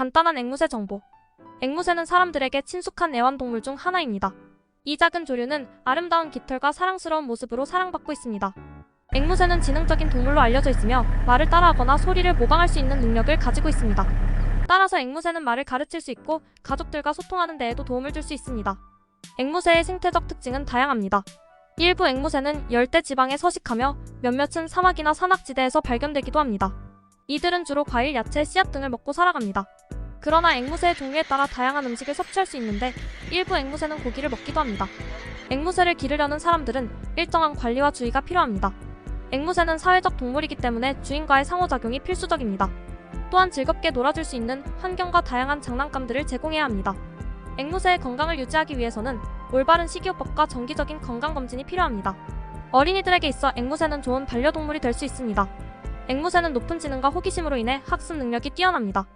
간단한 앵무새 정보. 앵무새는 사람들에게 친숙한 애완동물 중 하나입니다. 이 작은 조류는 아름다운 깃털과 사랑스러운 모습으로 사랑받고 있습니다. 앵무새는 지능적인 동물로 알려져 있으며 말을 따라하거나 소리를 모방할 수 있는 능력을 가지고 있습니다. 따라서 앵무새는 말을 가르칠 수 있고 가족들과 소통하는 데에도 도움을 줄 수 있습니다. 앵무새의 생태적 특징은 다양합니다. 일부 앵무새는 열대 지방에 서식하며 몇몇은 사막이나 산악지대에서 발견되기도 합니다. 이들은 주로 과일, 야채, 씨앗 등을 먹고 살아갑니다. 그러나 앵무새의 종류에 따라 다양한 음식을 섭취할 수 있는데 일부 앵무새는 고기를 먹기도 합니다. 앵무새를 기르려는 사람들은 일정한 관리와 주의가 필요합니다. 앵무새는 사회적 동물이기 때문에 주인과의 상호작용이 필수적입니다. 또한 즐겁게 놀아줄 수 있는 환경과 다양한 장난감들을 제공해야 합니다. 앵무새의 건강을 유지하기 위해서는 올바른 식이요법과 정기적인 건강검진이 필요합니다. 어린이들에게 있어 앵무새는 좋은 반려동물이 될 수 있습니다. 앵무새는 높은 지능과 호기심으로 인해 학습 능력이 뛰어납니다.